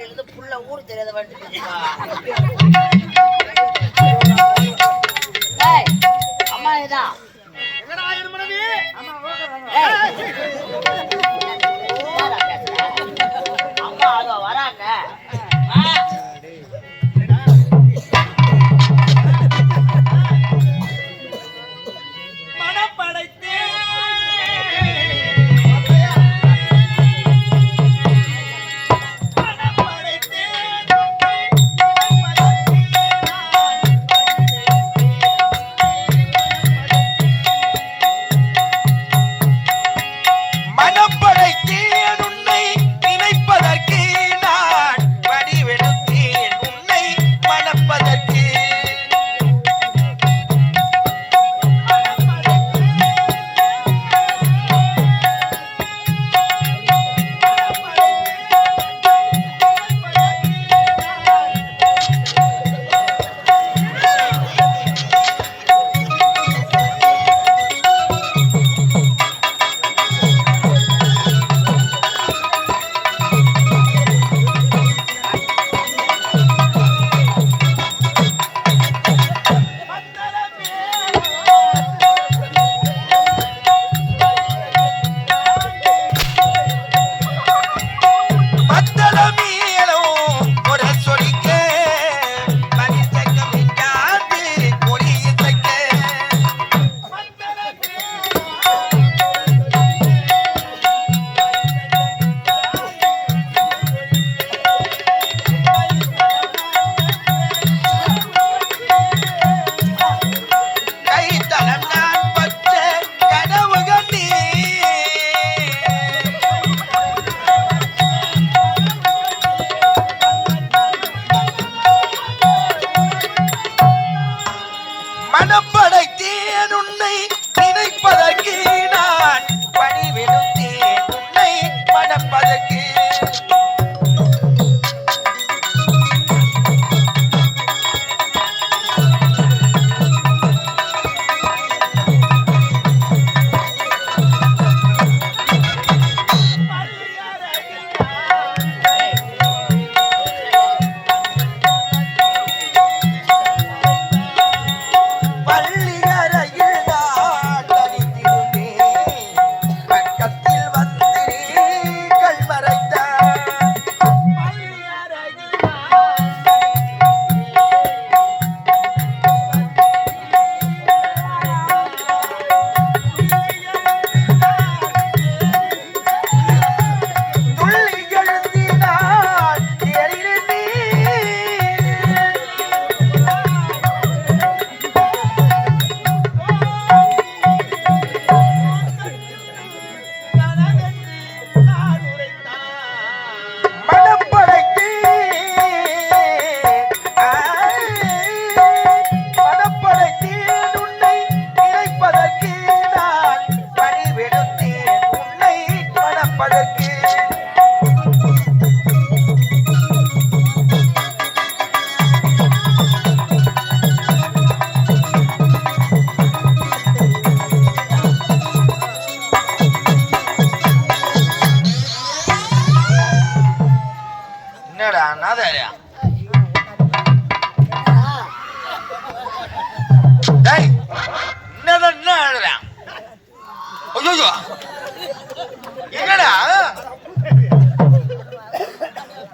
இருந்து புள்ள ஊர் தெரியாத வந்துட்டு நாதாரியா டேய் என்னதான் என்ன ஆடுறேன் ஐயோ என்னடா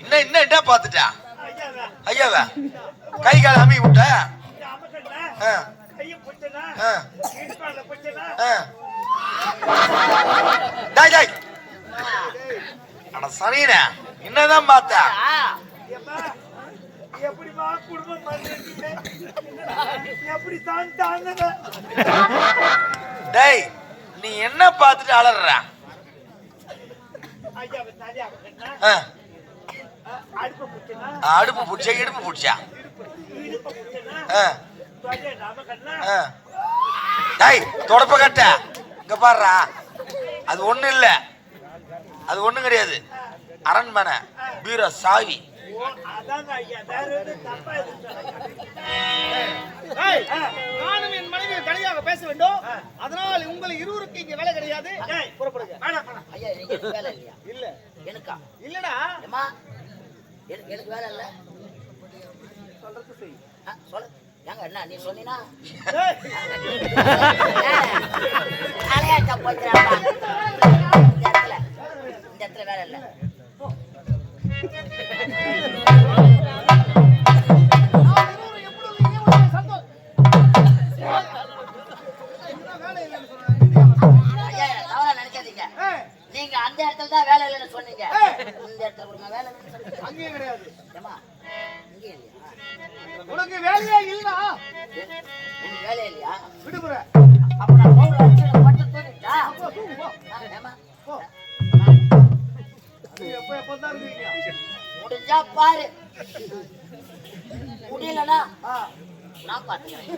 என்ன என்ன என்ன பார்த்துட்டா ஐயாவ கை கால் அமி விட்ட. டேய் டேய் அட சனியனே என்னதான் பார்த்தா. எப்படிமா குடும்பம் பண்ணிருக்கீங்க எப்படி தான் தாங்க டேய் நீ என்ன பார்த்துட்டு அலற அடுப்பு பிடிச்சா இடுப்பு பிடிச்சா. டேய் தொடப்ப கட்ட. இங்க பாருடா. அது ஒண்ணு இல்ல. அது ஒண்ணும் கிடையாது. அரண்மனை பீரோ சாவி. ஓ அதாங்க ஐயா வேற எதுவும் தப்பா ஏய், நானும் என் மனைவி தனியாக பேச வேண்டும். அதனால் உங்கள் இருவருக்கு இங்க வேலை கிடையாது. புறப்படுங்க. வேணாம் வேணாம் ஐயா நீங்க வேலை இல்லையா? இல்ல. எனக்கா? இல்லடா. ஏமா எனக்கு எனக்கு வேலை இல்ல. சொல்றது செய். சொல்லு. ஏங்க என்ன நீ சொன்னீனா? ஏய், தலையாட்ட போச்சுடாப்பா இடத்துல தான் வேலை இல்லைன்னு சொன்னீங்க. இந்த இடத்துல கொடுங்க வேலை அங்கேயும் கிடையாது. இல்லையா? உனக்கு வேலையே இல்லா எனக்கு வேலை இல்லையா? விடுமுறை. அப்ப நான். ஏமா எப்ப எப்ப தான் இருக்கீங்க? முடிஞ்சா பாரு. முடியலன்னா. நான் பாத்துக்கிறேன்.